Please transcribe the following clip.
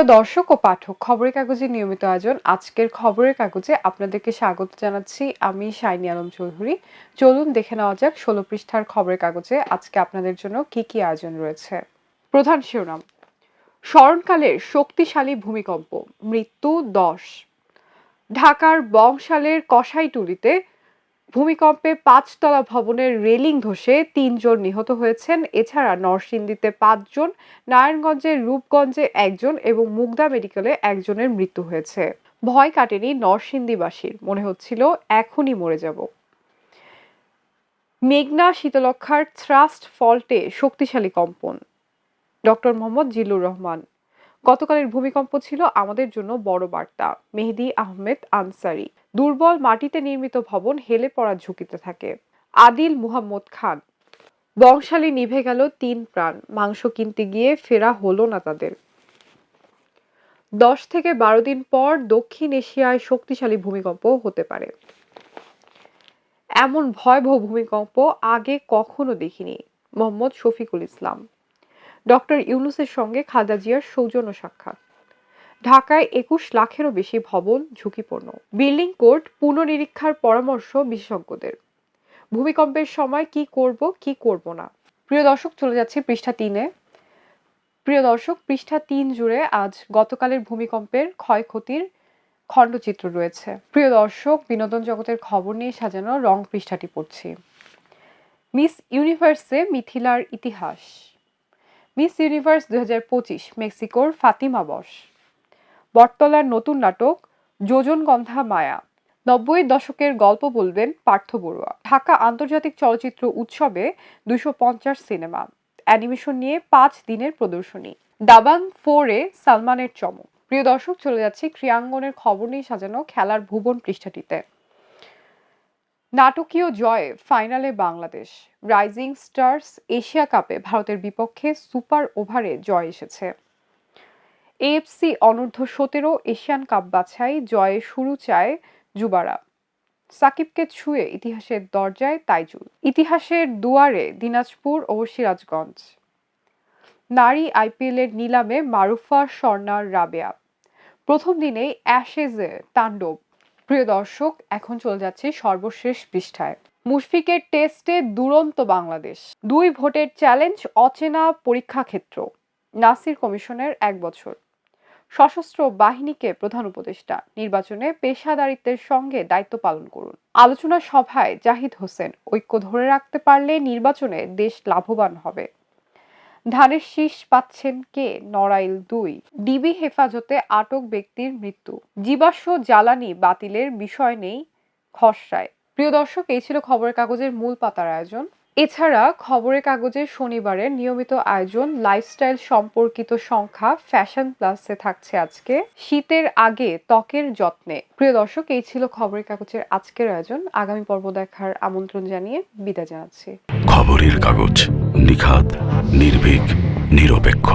প্রিয় দর্শক ও পাঠক, খবরের কাগজের নিয়মিত আয়োজন। আজকের খবরের কাগজে আপনাদেরকে স্বাগত জানাচ্ছি আমি শাইনি আলম চৌধুরী। চলুন দেখে নেওয়া যাক ষোলো পৃষ্ঠার খবরের কাগজে আজকে আপনাদের জন্য কি কি আয়োজন রয়েছে। প্রধান শিরোনাম, স্মরণকালের শক্তিশালী ভূমিকম্প, মৃত্যু দশ। ঢাকার বংশালের কসাইটুলিতে ভূমিকম্পে পাঁচতলা ভবনের রেলিং ধসে তিনজন নিহত হয়েছেন। এছাড়া নরসিংদীতে পাঁচজন, নারায়ণগঞ্জের রূপগঞ্জে একজন এবং মুগদা মেডিকেলে একজনের মৃত্যু হয়েছে। ভয় কাটেনি নরসিংদীবাসীর, মনে হচ্ছিল এখনই মরে যাব। মেঘনা শীতলক্ষার থ্রাস্ট ফল্টে শক্তিশালী কম্পন। ডক্টর মোহাম্মদ জিল্লুর রহমান, গতকালের ভূমিকম্প ছিল আমাদের জন্য বড় বার্তা। মেহেদি আহমেদ আনসারি। দুর্বল মাটিতে নির্মিত ভবন হেলে পড়ার ঝুঁকিতে থাকে। আদিল মুহাম্মদ খান, বংশালী নিভে গেল তিন প্রাণ, মাংস কিনতে গিয়ে ফেরা হলো না তাদের। দশ থেকে বারো দিন পর দক্ষিণ এশিয়ায় শক্তিশালী ভূমিকম্প হতে পারে। এমন ভয়াবহ ভূমিকম্প আগে কখনো দেখিনি, মোহাম্মদ শফিকুল ইসলাম। ডক্টর ইউনুসের সঙ্গে খালেদা জিয়ার সৌজন্য সাক্ষাৎ। ঢাকায় একুশ লাখেরও বেশি ভবন ঝুঁকিপূর্ণ। বিল্ডিং কোড পুনর্নিরীক্ষার পরামর্শ বিশেষজ্ঞদের। ভূমিকম্পের সময় কি করব কি করব না? প্রিয় দর্শক, চলে যাচ্ছে পৃষ্ঠা তিনে। প্রিয় দর্শক, পৃষ্ঠা তিন জুড়ে আজ গতকালের ভূমিকম্পের ক্ষয়ক্ষতির খণ্ডচিত্র রয়েছে। প্রিয় দর্শক, বিনোদন জগতের খবর নিয়ে সাজানো রং পৃষ্ঠাটি পড়ছি। মিস ইউনিভার্সে মিথিলার ইতিহাস। মিস ইউনিভার্স দুই হাজার পঁচিশ, মেক্সিকোর ফাতিমা বস। বটতলার নতুন নাটক যোজনগন্ধা মায়া। নব্বই দশকের গল্প বলবেন পার্থ বড়ুয়া। ঢাকা আন্তর্জাতিক চলচ্চিত্র উৎসবে দুশো পঞ্চাশ সিনেমা। অ্যানিমেশন নিয়ে পাঁচ দিনের প্রদর্শনী। দাবাং ফোরে সালমানের চমক। প্রিয় দর্শক, চলে যাচ্ছে ক্রিয়াঙ্গনের খবর নিয়ে সাজানো খেলার ভুবন পৃষ্ঠাটিতে। নাটকীয় জয়ে ফাইনালে বাংলাদেশ। রাইজিং স্টার্স এশিয়া কাপে ভারতের বিপক্ষে সুপার ওভারে জয় এসেছে। এএফসি অনূর্ধ্ব সতেরো এশিয়ান কাপ বাছাই জয়ে শুরু চায় যুবারা। সাকিবকে ছুঁয়ে ইতিহাসের দরজায় তাইজুল। ইতিহাসের দুয়ারে দিনাজপুর ও সিরাজগঞ্জ। নারী আইপিএলের নিলামে মারুফা স্বর্ণার রাবেয়া। প্রথম দিনেই অ্যাশেজে তাণ্ডব। প্রিয় দর্শক, এখন চলে যাচ্ছে সর্বশেষ পৃষ্ঠায়। মুশফিকের টেস্টে দুরন্ত বাংলাদেশ। দুই ভোটের চ্যালেঞ্জ অচেনা পরীক্ষা ক্ষেত্র নাসির কমিশনের এক বছর। সশস্ত্র বাহিনীকে প্রধান উপদেষ্টা। নির্বাচনে পেশাদারিত্বের সঙ্গে দায়িত্ব পালন করুন। আলোচনা সভায় জাহিদ হোসেন, ঐক্য ধরে রাখতে পারলে নির্বাচনে দেশ লাভবান হবে। ধানের শীষ পাচ্ছেন কে? নড়াইল দুই। ডিবি হেফাজতে আটক ব্যক্তির মৃত্যু। জীবাশ্ম জ্বালানি বাতিলের বিষয় নেই খসড়ায়। প্রিয় দর্শক, এই ছিল খবরের কাগজের মূল পাতার আয়োজন। এছাড়া খবরের কাগজের শনিবারের নিয়মিত আয়োজন লাইফস্টাইল সম্পর্কিত সংখ্যা ফ্যাশন প্লাসে থাকছে আজকে। শীতের আগে ত্বকের যত্নে। প্রিয় দর্শক, এই ছিল খবরের কাগজের আজকের আয়োজন। আগামী পর্ব দেখার আমন্ত্রণ জানিয়ে বিদায় জানাচ্ছি। খবরের কাগজ নিখাত নির্ভীক, নিরপেক্ষ।